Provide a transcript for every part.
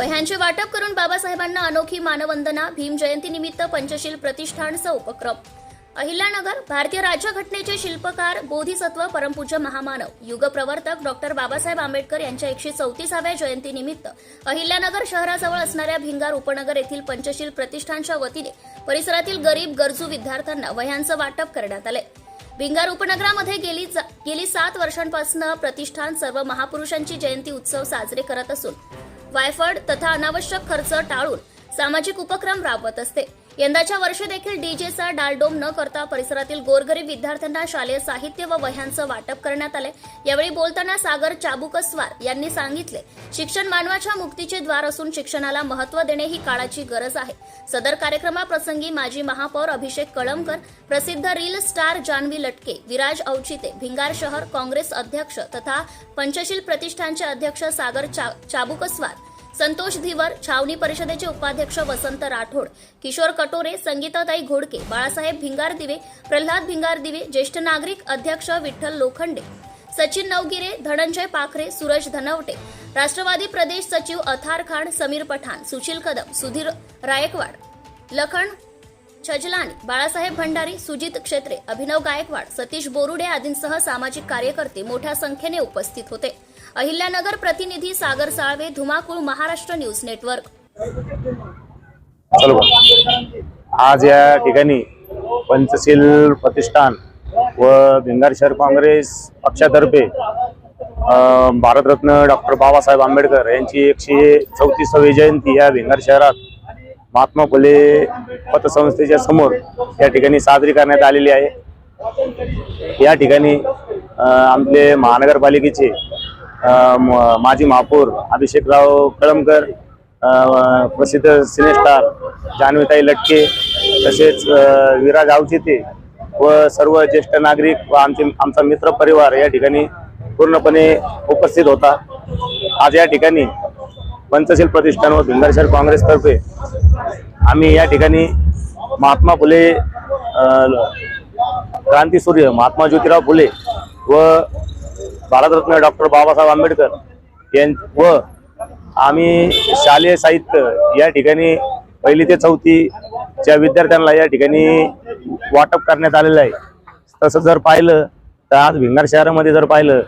वह्यांचे वाटप करून बाबासाहेबांना अनोखी मानवंदना भीम जयंतीनिमित्त पंचशील प्रतिष्ठानचा उपक्रम. अहिल्यानगर भारतीय राज्यघटनेचे शिल्पकार बोधिसत्व परमपूज्य महामानव. युगप्रवर्तक डॉक्टर बाबासाहेब आंबेडकर यांच्या एकशे चौतीसाव्या जयंतीनिमित्त अहिल्यानगर शहराजवळ असणाऱ्या भिंगार उपनगर येथील पंचशील प्रतिष्ठानच्या वतीने परिसरातील गरीब गरजू विद्यार्थ्यांना वह्यांचं वाटप करण्यात आले भिंगार उपनगरामध्ये गेली गेली सात वर्षांपासून प्रतिष्ठान सर्व महापुरुषांची जयंती उत्सव साजरे करत असून वायफळ तथा अनावश्यक खर्च टाळून सामाजिक उपक्रम राबवत असते. यंदाच्या वर्षी देखील डीजेचा डालडोम न करता परिसरातील गोरगरीब विद्यार्थ्यांना शालेय साहित्य व वह्यांचं वाटप करण्यात आले. यावेळी बोलताना सागर चाबुकस्वार यांनी सांगितले शिक्षण मानवाच्या मुक्तीचे द्वार असून शिक्षणाला महत्त्व देणे ही काळाची गरज आहे. सदर कार्यक्रमाप्रसंगी माजी महापौर अभिषेक कळमकर प्रसिद्ध रील स्टार जान्हवी लटके विराज औचिते भिंगार शहर काँग्रेस अध्यक्ष तथा पंचशील प्रतिष्ठानचे अध्यक्ष सागर चा- चाबुकस्वार संतोष धिवर छावणी परिषदेचे उपाध्यक्ष वसंत राठोड किशोर कटोरे संगीताताई घोडके बाळासाहेब भिंगार दिवे प्रल्हाद भिंगार दिवे ज्येष्ठ नागरिक अध्यक्ष विठ्ठल लोखंडे सचिन नवगिरे धनंजय पाखरे सूरज धनवटे राष्ट्रवादी प्रदेश सचिव अथार खान समीर पठाण सुशील कदम सुधीर रायकवाड लखन छजलानी बाळासाहेब भंडारी सुजित क्षेत्रे अभिनव गायकवाड सतीश बोरुडे आदींसह सामाजिक कार्यकर्ते मोठ्या संख्येने उपस्थित होते. अहिल्यानगर प्रतिनिधी सागर साळवे धुमाकूळ महाराष्ट्र न्यूज नेटवर्क. आज या ठिकाणी पंचशील प्रतिष्ठान व भिंगार शहर काँग्रेस पक्षातर्फे भारतरत्न डॉक्टर बाबासाहेब आंबेडकर यांची एकशे चौतीसावी जयंती या भिंगार शहरात महात्मा फुले पतसंस्थेच्या समोर या ठिकाणी साजरी करण्यात आलेली आहे. या ठिकाणी आमचे महानगरपालिकेचे म- माजी महापौर अभिषेकराव कळमकर प्रसिद्ध सिनेस्टार जान्हवीताई लटके तसेच विराज आवचिते व सर्व ज्येष्ठ नागरिक व आमचे आमचा मित्र परिवार या ठिकाणी पूर्णपणे उपस्थित होता. आज या ठिकाणी पंचशील प्रतिष्ठान व भिंगारशहर काँग्रेसतर्फे आम्ही या ठिकाणी महात्मा फुले क्रांतीसूर्य महात्मा ज्योतिराव फुले व भारतरत्न डॉक्टर बाबासाहेब आंबेडकर यां व आम्ही शालेय साहित्य या ठिकाणी पहिली ते चौथीच्या विद्यार्थ्यांना या ठिकाणी वाटप करण्यात आलेलं आहे. तसं जर पाहिलं तर आज भिंगार शहरामध्ये जर पाहिलं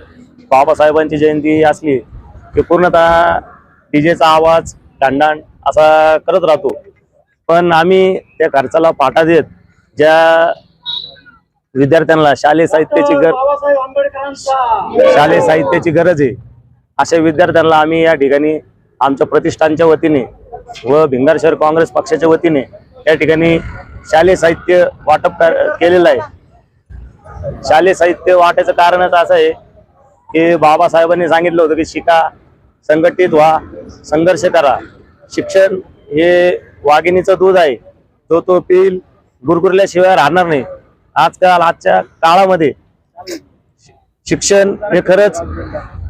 बाबासाहेबांची जयंती असली की पूर्णतः डीजेचा आवाज दांडाण असा करत राहतो. पण आम्ही त्या खर्चाला पाठा देत ज्या विद्यार्थ्यांना शालेय साहित्याची गर शालेय साहित्याची गरज आहे. अशा विद्यार्थ्यांना आम्ही या ठिकाणी आमच्या प्रतिष्ठानच्या वतीने व भिंगार शहर काँग्रेस पक्षाच्या वतीने या ठिकाणी शालेय साहित्य वाटप केलेलं आहे. शालेय साहित्य वाटायचं कारणच असं आहे की बाबासाहेबांनी सांगितलं होतं की शिका संघटित व्हा संघर्ष करा. शिक्षण हे वाघिणीचं दूध आहे. तो तो पिल गुरगुरल्याशिवाय राहणार नाही. आजकाल आजच्या काळामध्ये शिक्षण हे खरंच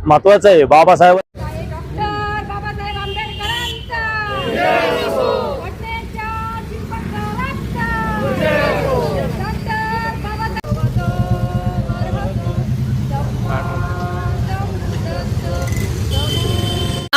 महत्वाचं आहे. बाबासाहेब